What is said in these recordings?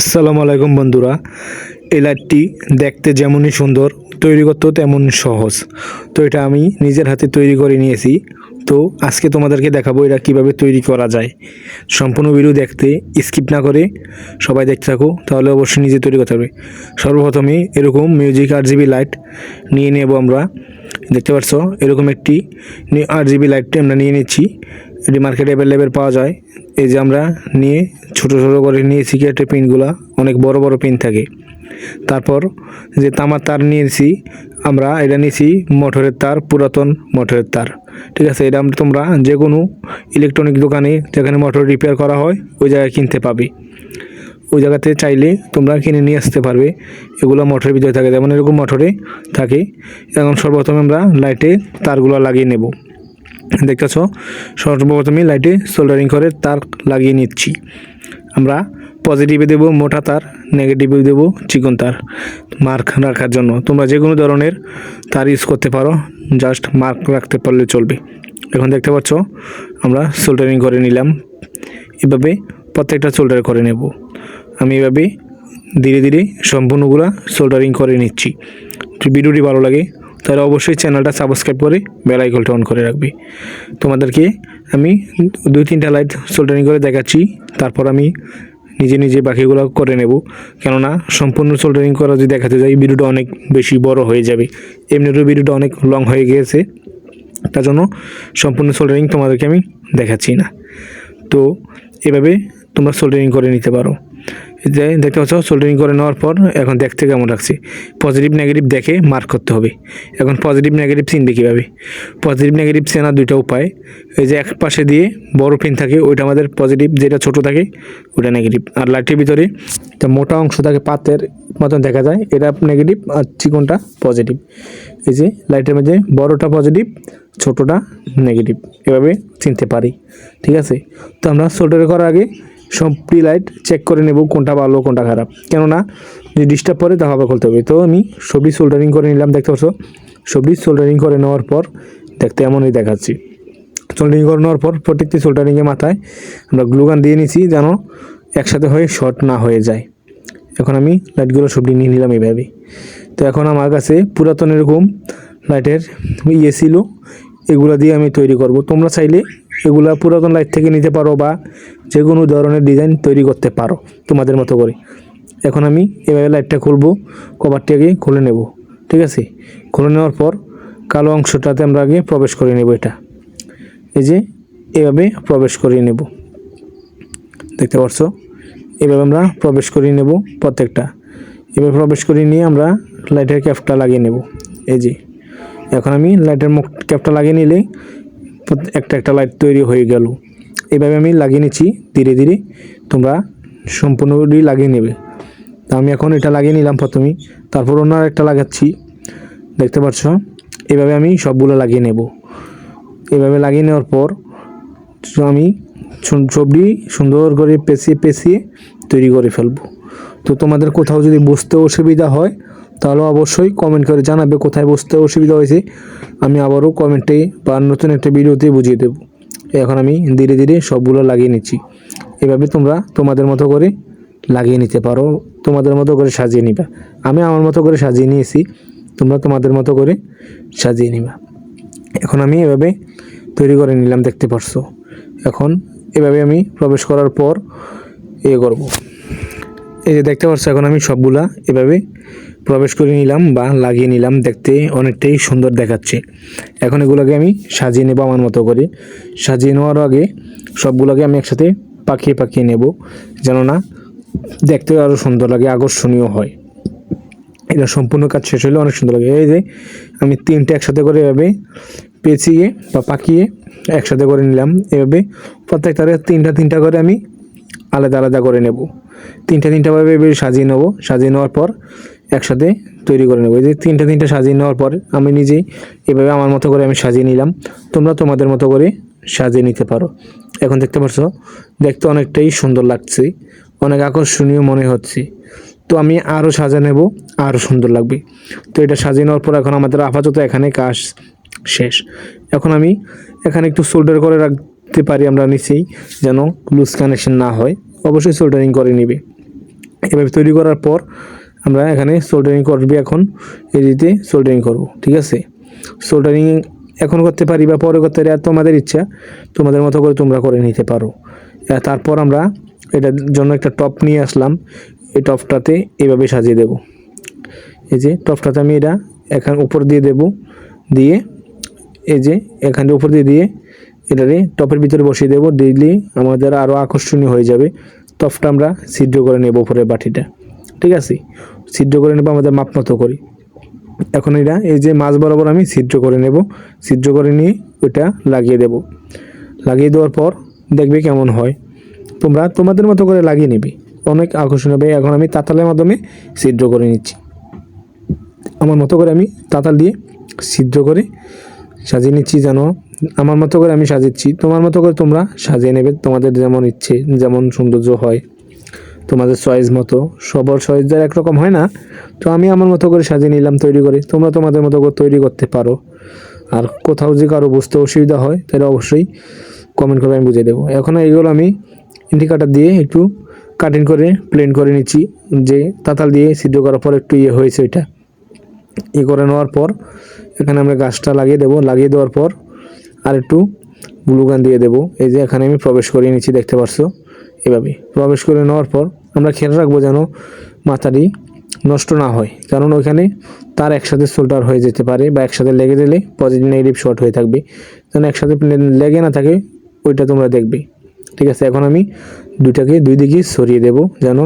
আসসালামু আলাইকুম বন্ধুরা। এই লাইটটি দেখতে যেমনই সুন্দর, তৈরি করতেও তেমন সহজ। তো এটা আমি নিজের হাতে তৈরি করে নিয়েছি। তো আজকে তোমাদেরকে দেখাবো এটা কীভাবে তৈরি করা যায়। সম্পূর্ণ ভিডিও দেখতে স্কিপ না করে সবাই দেখতে থাকো, তাহলে অবশ্যই নিজে তৈরি করতে হবে। সর্বপ্রথমে এরকম মিউজিক আট জিবি লাইট নিয়ে নেব আমরা। দেখতে পাচ্ছ, এরকম একটি আট জিবি লাইটটি আমরা নিয়ে নিচ্ছি। এটি মার্কেটে অ্যাভেলেবেল পাওয়া যায়। এই যে আমরা নিয়ে ছোট ছোট করে নিয়েছি কেটে পিনগুলা অনেক বড় বড় পিন থাকে। তারপর যে তামার তার নিয়েছি আমরা এটা নিয়েছি মোটরের তার, পুরাতন মোটরের তার। ঠিক আছে, এটা তোমরা যে কোনো ইলেকট্রনিক দোকানে যেখানে মোটর রিপেয়ার করা হয়, ওই জায়গায় কিনতে পাবে। ওই জায়গাতে চাইলে তোমরা কিনে নিয়ে আসতে পারবে। এগুলো মোটরের ভিতরে থাকে, যেমন এরকম মোটরে থাকে। এখন সর্বপ্রথমে আমরা লাইটে তারগুলো লাগিয়ে নেব। দেখতেছ? সর্বপ্রথমে লাইটে সোল্ডারিং করে তার লাগিয়ে নিচ্ছি। আমরা পজিটিভে দেবো, মোটা তার নেগেটিভে দেবো, চিকন তার। মার্ক রাখার জন্য। তোমরা যে কোনো ধরনের তার ইউজ করতে পারো জাস্ট মার্ক রাখতে পারলে চলবে। এখন দেখতে পাচ্ছ, আমরা সোল্ডারিং করে নিলাম। এভাবে প্রত্যেকটা সোল্ডার করে নেব। আমি এভাবে ধীরে ধীরে সম্পূর্ণগুলো সোল্ডারিং করে নিচ্ছি। ভিডিওটি ভালো লাগে তাহলে অবশ্যই চ্যানেলটা সাবস্ক্রাইব করে বেল আইকনটা অন করে রাখবে। তোমাদেরকে আমি দুই তিনটা লাইট সোল্ডারিং করে দেখাচ্ছি, তারপর আমি নিজে নিজে বাকিগুলো করে নেব। কেননা সম্পূর্ণ সোল্ডারিং করা যদি দেখাতে যাই ভিডিওটা অনেক বেশি বড় হয়ে যাবে। এমনিতেও ভিডিওটা অনেক লং হয়ে গিয়েছে, তার জন্য সম্পূর্ণ সোল্ডারিং তোমাদেরকে আমি দেখাচ্ছি না। তো এভাবে তোমরা সোল্ডারিং করে নিতে পারো। যে দেখতে পাচ্ছ সোল্ডারিং করে নেওয়ার পর এখন দেখতে কেমন লাগছে। পজিটিভ নেগেটিভ দেখে মার্ক করতে হবে। এখন পজিটিভ নেগেটিভ চিনবে কীভাবে পজিটিভ নেগেটিভ চেনার দুইটা উপায়। এই যে এক পাশে দিয়ে বড় পিন থাকে, ওইটা আমাদের পজিটিভ যেটা ছোট থাকে ওটা নেগেটিভ আর লাইটের ভিতরে একটা মোটা অংশ থাকে, পাতের মতন দেখা যায়, এটা নেগেটিভ আর চিকনটা পজিটিভ এই যে লাইটের মধ্যে বড়টা পজিটিভ ছোটটা নেগেটিভ এভাবে চিনতে পারি। ঠিক আছে? তো আমরা সোল্ডার করার আগে সবটি লাইট চেক করে নেব কোনটা ভালো, কোনটা খারাপ। কেননা, যদি ডিস্টার্ব পরে তা আবার খুলতে হবে। তো আমি সবটি সোল্ডারিং করে নিলাম, দেখতে পাচ্ছ? সবটি সোল্ডারিং করে নেওয়ার পর দেখতে এমনই দেখাচ্ছি। সোল্ডারিং করে নেওয়ার পর প্রত্যেকটি সোল্ডারিংয়ের মাথায় আমরা গ্লুগান দিয়ে নিছি যেন একসাথে হয়ে শর্ট না হয়ে যায়। এখন আমি লাইটগুলো সবটি নিয়ে নিলাম এইভাবে তো এখন আমার কাছে পুরাতন এরকম লাইটের ইয়ে ছিল, এগুলো দিয়ে আমি তৈরি করব। তোমরা চাইলে এগুলা পুরাতন লাইট থেকে নিতে পারো বা যে কোনো ধরনের ডিজাইন তৈরি করতে পারো, তোমাদের মতো করে। এখন আমি এভাবে লাইটটা খুলবো কভারটাকে খুলে নেব, ঠিক আছে? খুলে নেওয়ার পর কালো অংশটাতে আমরা আগে প্রবেশ করে নেব এটা। এই যে এভাবে প্রবেশ করিয়ে নেব। দেখতে পাচ্ছ? এভাবে আমরা প্রবেশ করিয়ে নেব প্রত্যেকটা। এভাবে প্রবেশ করিয়ে নিয়ে আমরা লাইটের ক্যাপটা লাগিয়ে নেব। এই যে, এখন আমি লাইটের মুখ ক্যাপটা লাগিয়ে নিলে একটা একটা লাইট তৈরি হয়ে গেল। এভাবে আমি লাগিয়ে নিচ্ছি, ধীরে ধীরে তোমরা সম্পূর্ণটি লাগিয়ে নেবে। তা আমি এখন এটা লাগিয়ে নিলাম প্রথমে তারপর অন্য একটা লাগাচ্ছি। দেখতে পাচ্ছ? এভাবে আমি সবগুলো লাগিয়ে নেব। এভাবে লাগিয়ে নেওয়ার পর আমি সবটি সুন্দর করে পেঁচিয়ে পেঁচিয়ে তৈরি করে ফেলব। তো তোমাদের কোথাও যদি বুঝতে অসুবিধা হয় তাহলে অবশ্যই কমেন্ট করে জানাবে কোথায় বুঝতে অসুবিধা হয়েছে। আমি আবারও কমেন্টে বা নতুন একটা ভিডিওতে বুঝিয়ে দেবো। এখন আমি ধীরে ধীরে সবগুলো লাগিয়ে নিচ্ছি। এভাবে তোমরা তোমাদের মতো করে লাগিয়ে নিতে পারো, তোমাদের মতো করে সাজিয়ে নিবা। আমি আমার মতো করে সাজিয়ে নিয়েছি, তোমরা তোমাদের মতো করে সাজিয়ে নিবা। এখন আমি এভাবে তৈরি করে নিলাম, দেখতে পারছ। এখন এভাবে আমি প্রবেশ করার পর এ করব। এই যে দেখতে পাচ্ছ এখন আমি সবগুলা এভাবে প্রবেশ করে নিলাম বা লাগিয়ে নিলাম দেখতে অনেকটাই সুন্দর দেখাচ্ছে। এখন এগুলোকে আমি সাজিয়ে নেব আমার মতো করে। সাজিয়ে নেওয়ার আগে সবগুলোকে আমি একসাথে পাকিয়ে পাকিয়ে নেব যেন না দেখতে আরও সুন্দর লাগে, আকর্ষণীয় হয়। এটা সম্পূর্ণ কাজ শেষ হলে অনেক সুন্দর লাগে। এই যে আমি তিনটে একসাথে করে এভাবে পেঁচিয়ে বা পাকিয়ে একসাথে করে নিলাম। এভাবে প্রত্যেকটারে তিনটা তিনটা করে আমি আলাদা আলাদা করে নেব। তিনটা তিনটাভাবে সাজিয়ে নেব। সাজিয়ে নেওয়ার পর একসাথে তৈরি করে নেব। এই যে তিনটা তিনটা সাজিয়ে নেওয়ার পর আমি নিজেই এভাবে আমার মতো করে আমি সাজিয়ে নিলাম। তোমরা তোমাদের মতো করে সাজিয়ে নিতে পারো। এখন দেখতে পাচ্ছ, দেখতে অনেকটাই সুন্দর লাগছে, অনেক আকর্ষণীয় মনে হচ্ছে। তো আমি আরও সাজা নেব আরও সুন্দর লাগবে। তো এটা সাজিয়ে নেওয়ার পর এখন আমাদের আপাতত এখানে কাজ শেষ। এখন আমি এখানে একটু সোল্ডার করে রাখতে পারি আমরা নিচেই, যেন লুজ কানেকশন না হয়। অবশ্যই সোল্ডারিং করে নিবে। এভাবে তৈরি করার পর আমরা এখানে সোল্ডারিং করবি এখন এদিকে সোল্ডারিং করব, ঠিক আছে? সোল্ডারিং এখন করতে পারি বা পরে করতে পারি, আর তোমাদের ইচ্ছা, তোমাদের মতো করে তোমরা করে নিতে পারো। তারপর আমরা এটার জন্য একটা টপ নিয়ে আসলাম, এই টপটাতে এভাবে সাজিয়ে দেব। এই যে টপটাতে আমি এটা এখান উপর দিয়ে দেব, দিয়ে এই যে এখানে উপর দিয়ে দিয়ে এটারে টপের ভিতরে বসিয়ে দেবো, দিলে আমাদের আরও আকর্ষণীয় হয়ে যাবে। টপটা আমরা ছিদ্র করে নেব উপরের বাটিটা। ঠিক আছে? ছিদ্র করে নেব, আমাদের মাপ মতো করি। এখন এটা, এই যে মাছ বরাবর আমি ছিদ্র করে নেব, ছিদ্র করে নিয়ে ওইটা লাগিয়ে দেব। লাগিয়ে দেওয়ার পর দেখবে কেমন হয়। তোমরা তোমাদের মতো করে লাগিয়ে নেবে। অনেক আকর্ষণ হবে এখন আমি তাতালের মাধ্যমে ছিদ্র করে নিচ্ছি। আমার মতো করে আমি তাতাল দিয়ে ছিদ্র করে সাজিয়ে নিচ্ছি যেন আমার মতো করে আমি সাজিয়েছি তোমার মতো করে তোমরা সাজিয়ে নেবে, তোমাদের যেমন ইচ্ছে, যেমন সৌন্দর্য হয়। তোমাদের চয়েস মতো। সবার চয়েস যার একরকম হয় না। তো আমি আমার মতো করে সাজিয়ে নিলাম, তৈরি করে। তোমরা তোমাদের মতো করে তৈরি করতে পারো। আর কোথাও যে কারও বুঝতে অসুবিধা হয়, তাহলে অবশ্যই কমেন্ট করে আমি বুঝিয়ে দেবো। এখন এইগুলো আমি ইন্ডিকাটার দিয়ে একটু কাটিং করে প্লেন করে নিচ্ছি। যে তাতাল দিয়ে সিদ্ধ করার পর একটু ইয়ে হয়েছে ওইটা। ই করে নেওয়ার পর, এখানে আমরা গাছটা লাগিয়ে দেবো। লাগিয়ে দেওয়ার পর আর একটু গ্লুগান দিয়ে দেবো। এই যে এখানে আমি প্রবেশ করিয়ে নিচ্ছি, দেখতে পারছ? এভাবে প্রবেশ করে নেওয়ার পর আমরা খেয়াল রাখব যেন মাথাটি নষ্ট না হয়। কারণ ওইখানে তার একসাথে সোল্ডার হয়ে যেতে পারে বা একসাথে লেগে দিলে পজিটিভ নেগেটিভ শর্ট হয়ে থাকবে। যেন একসাথে লেগে না থাকে, ওইটা তোমরা দেখবে। ঠিক আছে, এখন আমি দুইটাকে দুই দিকে সরিয়ে দেব যেন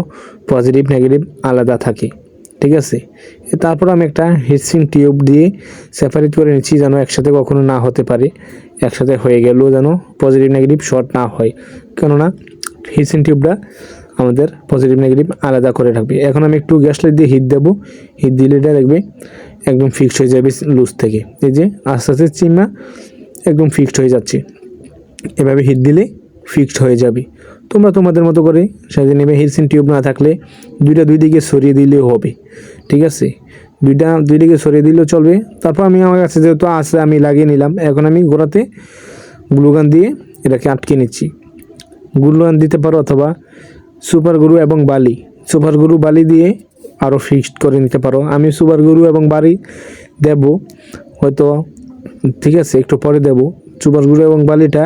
পজিটিভ নেগেটিভ আলাদা থাকে। ঠিক আছে, তারপর আমি একটা হিটসিং টিউব দিয়ে সেপারেট করে নিচ্ছি যেন একসাথে কখনো না হতে পারে, একসাথে হয়ে গেলেও যেন পজিটিভ নেগেটিভ শর্ট না হয়। কেননা হিটসিং টিউবটা আমাদের পজিটিভ নেগেটিভ আলাদা করে রাখবে। এখন আমি একটু গ্যাস লাইট দিয়ে হিট দেবো। হিট দিলে এটা দেখবে একদম ফিক্সড হয়ে যাবে লুজ থেকে। এই যে আস্তে আস্তে চিমা একদম ফিক্সড হয়ে যাচ্ছে। এভাবে হিট দিলে ফিক্সড হয়ে যাবে। তোমরা তোমাদের মতো করে সাজিয়ে নেবে হিলসিন টিউব না থাকলে দুইটা দুই দিকে সরিয়ে দিলেও হবে। ঠিক আছে? দুইটা দুই দিকে সরিয়ে দিলেও চলবে। তারপর আমি আমার কাছে যেহেতু আছে, আমি লাগিয়ে নিলাম। এখন আমি গোড়াতে গ্লুগান দিয়ে এটাকে আটকে নিচ্ছি। গ্লুগান দিতে পারো অথবা সুপার গুরু এবং বালি। সুপার গুরু বালি দিয়ে আরও ফিক্সড করে নিতে পারো। আমি সুপার গুরু এবং বালি দেব, হয়তো, ঠিক আছে, একটু পরে দেব। সুপার গুরু এবং বালিটা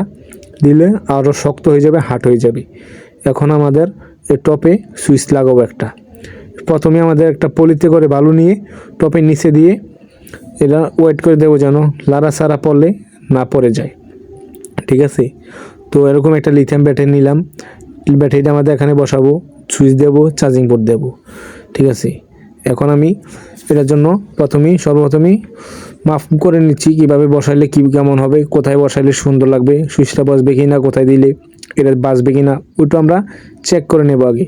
দিলে আরও শক্ত হয়ে যাবে হাট হয়ে যাবে। এখন আমাদের এই টপে সুইচ লাগাবো একটা। প্রথমে আমাদের একটা পলিতে করে বালু নিয়ে টপের নিচে দিয়ে এটা ওয়েট করে দেবো যেন লারা সারা পড়লে না পড়ে যায়। ঠিক আছে? তো এরকম একটা লিথিয়াম ব্যাটারি নিলাম। ব্যাটারিটা আমাদের এখানে বসাবো, সুইচ দেবো চার্জিং পোর্ট দেবো, ঠিক আছে? এখন আমি এটার জন্য প্রথমেই সর্বপ্রথমেই মাফ করে নিচ্ছি কীভাবে বসাইলে কী কেমন হবে, কোথায় বসাইলে সুন্দর লাগবে, সুইচটা বসবে কি না কোথায় দিলে এটা বাজবে কি না ওইটা আমরা চেক করে নেব আগে।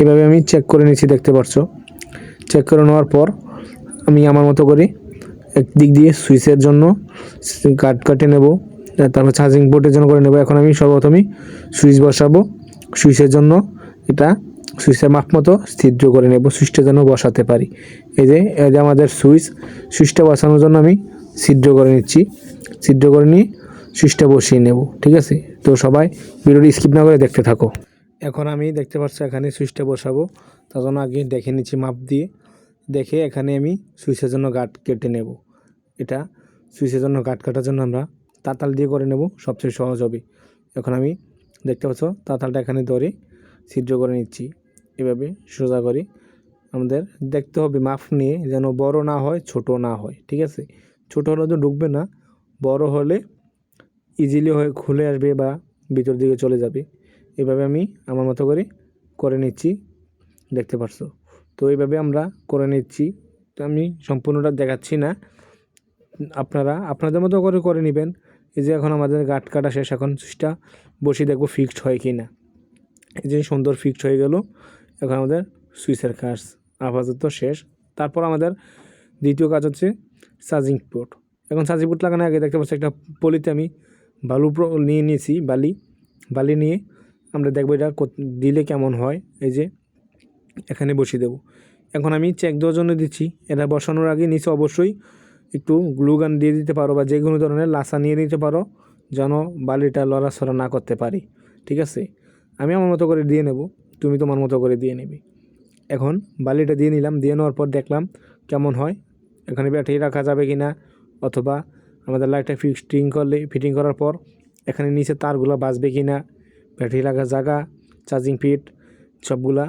এভাবে আমি চেক করে নিচ্ছি, দেখতে পারছ চেক করে নেওয়ার পর আমি আমার মতো করে একদিক দিয়ে সুইচের জন্য কাট কাটে নেব, তারপর চার্জিং পোর্টের জন্য করে নেব। এখন আমি সর্বপ্রথমেই সুইচ বসাবো। সুইচের জন্য এটা সুইচের মাপ মতো ছিদ্র করে নেব, সুইচটা যেন বসাতে পারি। এই যে এই যে আমাদের সুইচ, সুইচটা বসানোর জন্য আমি ছিদ্র করে নিচ্ছি। ছিদ্র করে নিয়ে সুইচটা বসিয়ে নেব, ঠিক আছে? তো সবাই ভিডিওটি স্কিপ না করে দেখতে থাকো। এখন আমি দেখতে পাচ্ছি এখানে সুইচটা বসাবো। তার জন্য আগে দেখে নিচ্ছি মাপ দিয়ে। দেখে এখানে আমি সুইচের জন্য গাঁট কেটে নেব। এটা সুইচের জন্য গাঁট কাটার জন্য আমরা তাতাল দিয়ে করে নেব, সবচেয়ে সহজ হবে। এখন আমি দেখতে পাচ্ছ? তাতালটা এখানে ধরে ছিদ্র করে নিচ্ছি। এভাবে সোজা করে আমাদের দেখতে হবে মাপ নিয়ে যেন বড় না হয়, ছোট না হয়, ঠিক আছে? ছোট হলে তো ঢুকবে না, বড় হলে ইজিলি হয়ে খুলে আসবে বা ভিতর দিকে চলে যাবে। এভাবে আমি আমার মতো করে করে নিচ্ছি, দেখতে পারছ? তো এইভাবে আমরা করে নিচ্ছি। তো আমি সম্পূর্ণটা দেখাচ্ছি না। আপনারা, আপনাদের মতো করে করে নেবেন। এই যে এখন আমাদের গাট কাটা শেষ, এখন সুইচটা বসে দেখব ফিক্সড হয় কি না এই যে সুন্দর ফিক্সড হয়ে গেল, এখন আমাদের সুইচের কাজ, আপাতত শেষ। তারপর আমাদের দ্বিতীয় কাজ হচ্ছে চার্জিং পোর্ট এখন চার্জিং পোর্ট লাগানোর আগে দেখতে পাচ্ছি একটা পলিতে আমি বালু নিয়ে নিয়েছি, বালি। বালি নিয়ে আমরা দেখব এটা দিলে কেমন হয়। এই যে এখানে বসিয়ে দেবো। এখন আমি চেক দেওয়ার জন্য দিচ্ছি, এটা বসানোর আগে নিচে অবশ্যই একটু গ্লুগান দিয়ে দিতে পারো বা যে কোনো ধরনের লাসা নিয়ে নিতে পারো, যেন বালিটা লড়াছড়া না করতে পারি। ঠিক আছে? আমি আমার মতো করে দিয়ে নেব, তুমি তোমার মতো করে দিয়ে নেবে। এখন বালিটা দিয়ে নিলাম, দিয়ে নেওয়ার পর দেখলাম কেমন হয়। এখানে ব্যাটারি রাখা যাবে কি না অথবা আমাদের লাইটটা ফিক্সটিং করলে ফিটিং করার পর এখানে নিচে তারগুলো বাজবে কি না ব্যাটারি রাখার জায়গা চার্জিং পিট সবগুলা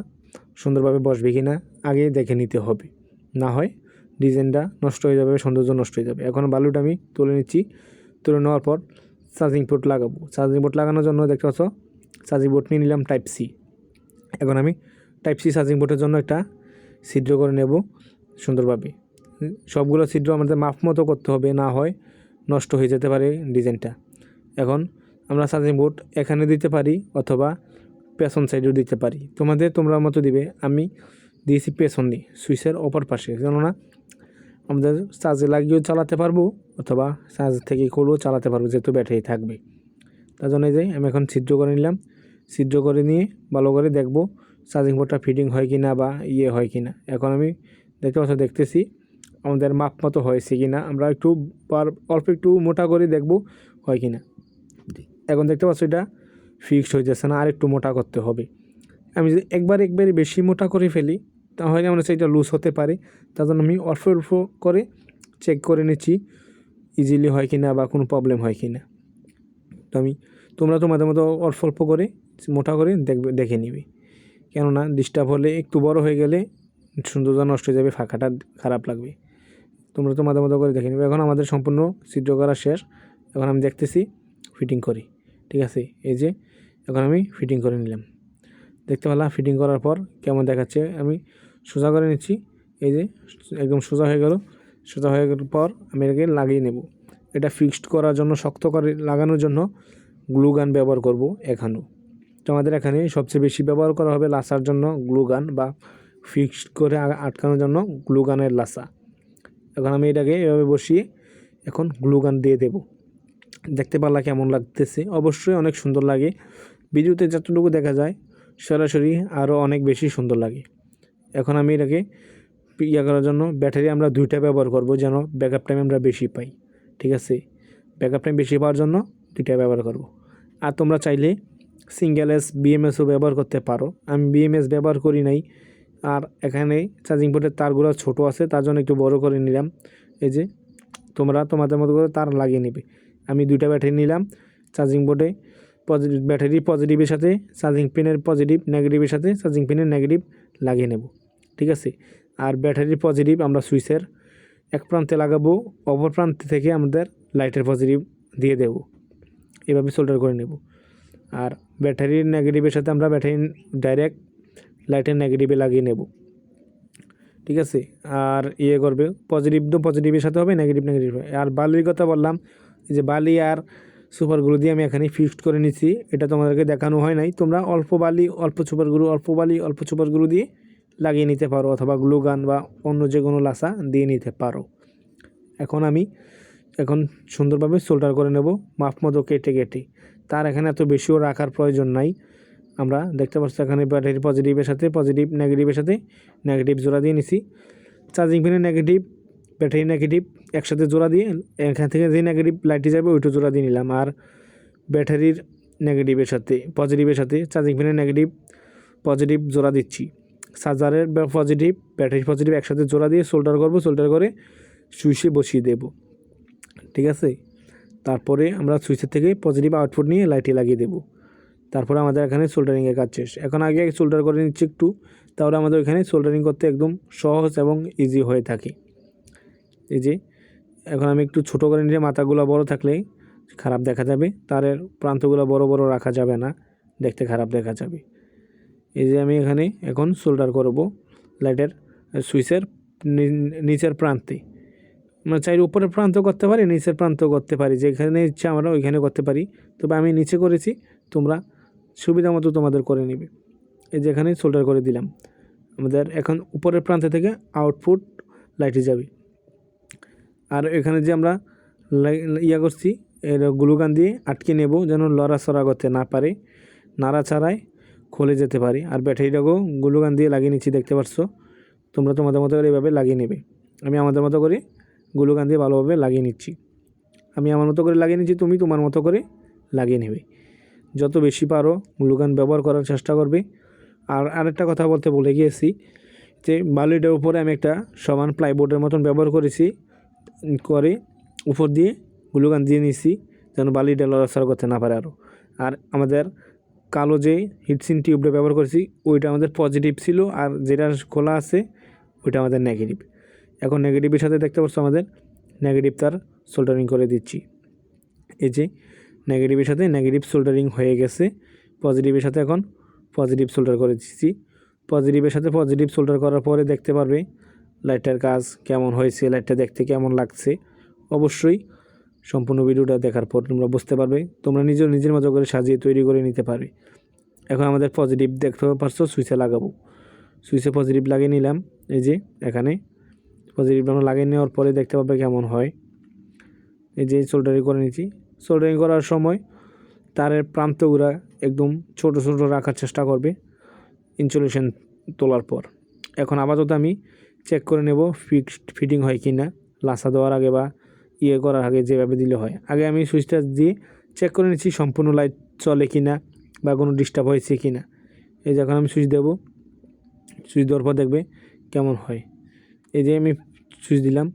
সুন্দরভাবে বসবে কি না আগে দেখে নিতে হবে। না হয় ডিজাইনটা নষ্ট হয়ে যাবে, সৌন্দর্য নষ্ট হয়ে যাবে। এখন বালুটা আমি তুলে নিচ্ছি। তুলে নেওয়ার পর চার্জিং পোর্ট লাগাবো। চার্জিং পোর্ট লাগানোর জন্য দেখতে পাচ্ছ চার্জিং পোর্ট নিয়ে নিলাম টাইপ সি এখন আমি টাইপ সি চার্জিং পোর্টের জন্য একটা ছিদ্র করে নেব সুন্দরভাবে। সবগুলো ছিদ্র আমাদের মাপ মতো করতে হবে, না হয় নষ্ট হয়ে যেতে পারে ডিজাইনটা। এখন আমরা চার্জিং বোর্ড এখানে দিতে পারি অথবা পেছন সাইডেও দিতে পারি। তোমাদের তোমরা মতো দিবে, আমি দিয়েছি পেছন দিয়ে, সুইচের অপর পাশে। কেননা আমাদের চার্জে লাগিয়েও চালাতে পারব অথবা চার্জ থেকে করলেও চালাতে পারব, যেহেতু ব্যাটারি থাকবে। তার জন্য যাই আমি এখন ছিদ্র করে নিলাম। ছিদ্র করে নিয়ে ভালো করে দেখব চার্জিং বোর্ডটা ফিটিং হয় কি না বা ইয়ে হয় কি না। এখন আমি দেখতে পাচ্ছ, দেখতেছি আমাদের মাপ মতো হয়েছে কি না। আমরা একটু অল্প একটু মোটা করে দেখব হয় কি না। এখন দেখতে পাচ্ছ, এটা ফিক্সড হয়ে যাচ্ছে না আর একটু মোটা করতে হবে। আমি যদি একবার একবারই বেশি মোটা করে ফেলি তাহলে আমার সেটা লুজ হতে পারে। তার জন্য আমি অল্প অল্প করে চেক করে নিচ্ছি ইজিলি হয় কি না বা কোনো প্রবলেম হয় কি না তো আমি, তোমরা তোমাদের মতো অল্প অল্প করে, মোটা করে দেখবে, দেখে নিবে। কেননা ডিস্টার্ব হলে একটু বড় হয়ে গেলে সৌন্দর্য নষ্ট হয়ে যাবে, ফাঁকাটা খারাপ লাগবে। তোমরা তোমাদের মতো করে দেখে নিবে। এখন আমাদের সম্পূর্ণ ছিদ্র করা শেষ। এখন আমি দেখতেছি ফিটিং করি। ঠিক আছে? এই যে, এখন আমি ফিটিং করে নিলাম। দেখতে পেলাম ফিটিং করার পর কেমন দেখাচ্ছে? আমি সোজা করে নিচ্ছি। এই যে, একদম সোজা হয়ে গেল। সোজা হয়ে গেল পর আমি এটাকে লাগিয়ে নেব। এটা ফিক্সড করার জন্য, শক্ত করে লাগানোর জন্য গ্লু গান ব্যবহার করব এখানেও। তো আমাদের এখানে সবচেয়ে বেশি ব্যবহার করা হবে লাসার জন্য গ্লু গান বা ফিক্সড করে আটকানোর জন্য গ্লু গানের লাসা। এখন আমি এটাকে এভাবে বসিয়ে এখন গ্লু গান দিয়ে দেবো। দেখতে পারলা কেমন লাগতেছে? অবশ্যই অনেক সুন্দর লাগে। ভিডিওতে যতটুকু দেখা যায়, সরাসরি আরও অনেক বেশি সুন্দর লাগে। এখন আমি এটাকে ইয়া করার জন্য ব্যাটারি আমরা দুইটা ব্যবহার করব যেন ব্যাকআপ টাইম আমরা বেশি পাই, ঠিক আছে? ব্যাকআপ টাইম বেশি পাওয়ার জন্য দুইটা ব্যবহার করব। আর তোমরা চাইলে সিঙ্গেল এস বিএমএসও ব্যবহার করতে পারো। আমি বিএমএস ব্যবহার করি নাই, আর এখানে চার্জিং পোর্টের তারগুলো ছোট আছে, তার জন্য একটু বড় করে নিলাম। এই যে, তোমরা তোমাদের মতো করে তার লাগিয়ে নেবে। আমি দুইটা ব্যাটারি নিলাম চার্জিং বোর্ডে পজিটিভ ব্যাটারি পজিটিভের সাথে চার্জিং পিনের পজিটিভ নেগেটিভের সাথে চার্জিং পিনের নেগেটিভ লাগিয়ে নেব, ঠিক আছে? আর ব্যাটারির পজিটিভ আমরা সুইচের এক প্রান্তে লাগাবো, অপর প্রান্ত থেকে আমাদের লাইটের পজিটিভ দিয়ে দেব। এভাবে সোল্ডার করে নেব। আর ব্যাটারির নেগেটিভের সাথে আমরা ব্যাটারি ডাইরেক্ট লাইটের নেগেটিভে লাগিয়ে নেব, ঠিক আছে? আর ইয়ে করবে পজিটিভ তো পজিটিভের সাথে হবে নেগেটিভ নেগেটিভ হবে। আর বালির কথা বললাম যে বালি আর সুপারগুলো দিয়ে আমি এখানে ফিক্সড করে নিচ্ছি এটা তোমাদেরকে দেখানো হয় নাই। তোমরা অল্প বালি, অল্প সুপারগুলো, অল্প বালি, অল্প সুপারগুলো দিয়ে লাগিয়ে নিতে পারো অথবা গ্লু গান বা অন্য যে কোনো লাসা দিয়ে নিতে পারো। এখন আমি এখন সুন্দরভাবে সোল্ডার করে নেব মাপ মতো কেটে কেটে। তার এখানে এত বেশিও রাখার প্রয়োজন নাই। আমরা দেখতে পাচ্ছি এখানে ব্যাটারি পজিটিভের সাথে পজিটিভ নেগেটিভের সাথে নেগেটিভ জোড়া দিয়ে নিছি। চার্জিং পিনের নেগেটিভ ব্যাটারি নেগেটিভ একসাথে জোড়া দিয়ে, এখান থেকে যে নেগেটিভ লাইটে যাবে, ওইটা জোড়া দিয়ে নিলাম। আর ব্যাটারির নেগেটিভের সাথে পজিটিভের সাথে চার্জিং পিনের নেগেটিভ পজিটিভ জোড়া দিচ্ছি। চার্জারের পজিটিভ ব্যাটারি পজিটিভ একসাথে জোড়া দিয়ে সোল্ডার করব সোল্ডার করে সুইচে বসিয়ে দেব। ঠিক আছে? তারপরে আমরা সুইচের থেকে পজিটিভ আউটপুট নিয়ে লাইটে লাগিয়ে দেব। তারপরে আমাদের এখানে সোল্ডারিংয়ের কাজ শেষ। এখন আগে সোল্ডার করে নিচ্ছি একটু, তাহলে আমাদের এখানে সোল্ডারিং করতে একদম সহজ এবং ইজি হয়ে থাকে। এই যে, এখন আমি একটু ছোটো করে নিলে মাথাগুলো বড় থাকলে খারাপ দেখা যাবে। তার প্রান্তগুলো বড় বড় রাখা যাবে না, দেখতে খারাপ দেখা যাবে। এই যে আমি এখানে এখন সোল্ডার করব লাইটের সুইচের নিচের প্রান্তে। আমরা চাইলে উপরের প্রান্ত করতে পারি, নিচের প্রান্ত করতে পারি। যেখানে ইচ্ছে আমরা ওইখানে করতে পারি। তবে আমি নিচে করেছি, তোমরা সুবিধা মতো তোমাদের করে নিবে। এই যেখানে সোল্ডার করে দিলাম। আমাদের এখন উপরের প্রান্ত থেকে আউটপুট লাইটে যাবে। আর এখানে যে আমরা ইয়া করছি, এর গ্লুগান দিয়ে আটকে নেব যেন লড়াচড়া করতে না পারে নাড়া ছাড়াই খুলে যেতে পারে। আর ব্যাটারিটাকেও গ্লুগান দিয়ে লাগিয়ে নিচ্ছি, দেখতে পাচ্ছ? তোমরা তোমাদের মতো করে এইভাবে লাগিয়ে নেবে। আমি আমাদের মতো করে গ্লুগান দিয়ে ভালোভাবে লাগিয়ে নিচ্ছি। আমি আমার মতো করে লাগিয়ে নিচ্ছি, তুমি তোমার মতো করে লাগিয়ে নেবে। যত বেশি পারো গ্লুগান ব্যবহার করার চেষ্টা করবে। আর আরেকটা কথা বলতে বলে গিয়েছি যে বালিটার উপরে আমি একটা সমান প্লাইবোর্ডের মতন ব্যবহার করেছি। করে, উপর দিয়ে গ্লুগান দিয়ে নিছি, যেন বালিটা লড়াচড়া করতে না পারে আরও আর আমাদের কালো যে হিটসিন টিউবটা ব্যবহার করেছি, ওইটা আমাদের পজিটিভ ছিল, আর যেটা খোলা আছে, ওইটা আমাদের নেগেটিভ এখন নেগেটিভের সাথে দেখতে পাচ্ছ আমাদের নেগেটিভ তার সোল্ডারিং করে দিচ্ছি। এই যে নেগেটিভের সাথে নেগেটিভ সোল্ডারিং হয়ে গেছে পজিটিভের সাথে এখন পজিটিভ সোল্ডার করে দিচ্ছি। পজিটিভের সাথে পজিটিভ সোল্ডার করার পরে দেখতে পারবে লাইটটার কাজ কেমন হয়েছে, লাইটটা দেখতে কেমন লাগছে, অবশ্যই সম্পূর্ণ ভিডিওটা দেখার পর তোমরা বুঝতে পারবে, তোমরা নিজের নিজের মতো করে সাজিয়ে তৈরি করে নিতে পারবে। এখন আমাদের পজিটিভ দেখতে পারছ, সুইচে লাগাবো। সুইচে পজিটিভ লাগিয়ে নিলাম, এই যে এখানে পজিটিভ আমরা লাগিয়ে নেওয়ার পরে দেখতে পাবে কেমন হয়। এই যে সোল্ডারিং করে নিচ্ছি। সোল্ডারিং করার সময় তারের প্রান্তগুলা একদম ছোট ছোট রাখার চেষ্টা করবে ইনসুলেশন তোলার পর। এখন আপাতত আমি চেক করে নেব ফিক্সড ফিটিং হয় কি না লাসা দেওয়ার আগে বা ইয়ে করার আগে যেভাবে দিলে হয়। আগে আমি সুইচটা দিয়ে চেক করে নিচ্ছি সম্পূর্ণ লাইট চলে কি না বা কোনো ডিস্টার্ব হয়েছে কি না এই যখন আমি সুইচ দেবো। সুইচ দেওয়ার পর দেখবে কেমন হয়। এই যে আমি সুইচ দিলাম।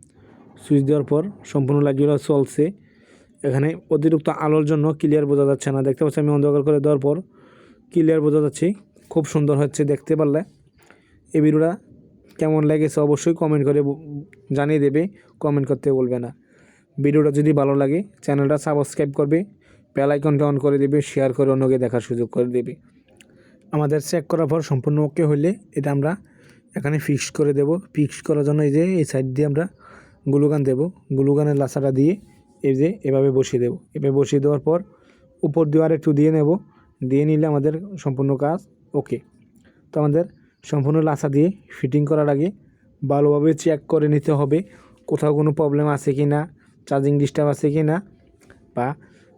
সুইচ দেওয়ার পর সম্পূর্ণ লাইটগুলো চলছে। এখানে অতিরিক্ত আলোর জন্য ক্লিয়ার বোঝা যাচ্ছে না। দেখতে পাচ্ছি আমি অন্ধকার করে দেওয়ার পর ক্লিয়ার বোঝা যাচ্ছে। খুব সুন্দর হচ্ছে দেখতে পারলে। এই ভিডিওটা কেমন লেগেছে অবশ্যই কমেন্ট করে জানিয়ে দেবে কমেন্ট করতে বলবে না। ভিডিওটা যদি ভালো লাগে, চ্যানেলটা সাবস্ক্রাইব করবে বেল আইকনটা অন করে দেবে শেয়ার করে অন্যকে দেখার সুযোগ করে দেবে। আমাদের চেক করার পর সম্পূর্ণ ওকে হলে এটা আমরা এখানে ফিক্স করে দেব। ফিক্স করার জন্য এই যে, এই সাইড দিয়ে আমরা গ্লুগান দেব। গ্লুগানের লাসাটা দিয়ে এই যে এভাবে বসিয়ে দেব। এভাবে বসিয়ে দেওয়ার পর উপর দিয়ে আর একটু দিয়ে নেব। দিয়ে নিলে আমাদের সম্পূর্ণ কাজ ওকে তো আমাদের সম্পূর্ণ লাসা দিয়ে ফিটিং করার আগে ভালোভাবে চেক করে নিতে হবে কোথাও কোনো প্রবলেম আছে কি না চার্জিং ডিস্টার্ব আছে কি না বা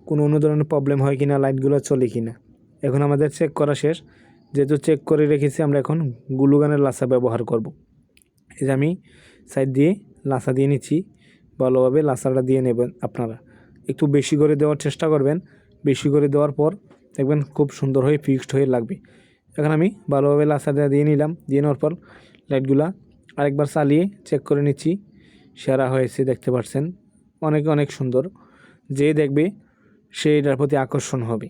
কোনো অন্য ধরনের প্রবলেম হয় কি না লাইটগুলো চলে কি না এখন আমাদের চেক করা শেষ। যেহেতু চেক করে রেখেছি, আমরা এখন গ্লুগানের লাসা ব্যবহার করব। এই যে আমি সাইড দিয়ে লাসা দিয়ে নিচ্ছি, ভালোভাবে লাসাটা দিয়ে নেবেন আপনারা। একটু বেশি করে দেওয়ার চেষ্টা করবেন। বেশি করে দেওয়ার পর দেখবেন খুব সুন্দর হয়ে ফিক্সড হয়ে লাগবে। এখন আমি ভালোভাবে লাসাটা দিয়ে নিলাম, দিয়ে নেওয়ার পর লাইটগুলা আরেকবার চালিয়ে চেক করে নিচ্ছি। সেরা হয়েছে, দেখতে পাচ্ছেন অনেক অনেক সুন্দর। যে দেখবে, সে এটার প্রতি আকর্ষণ হবে।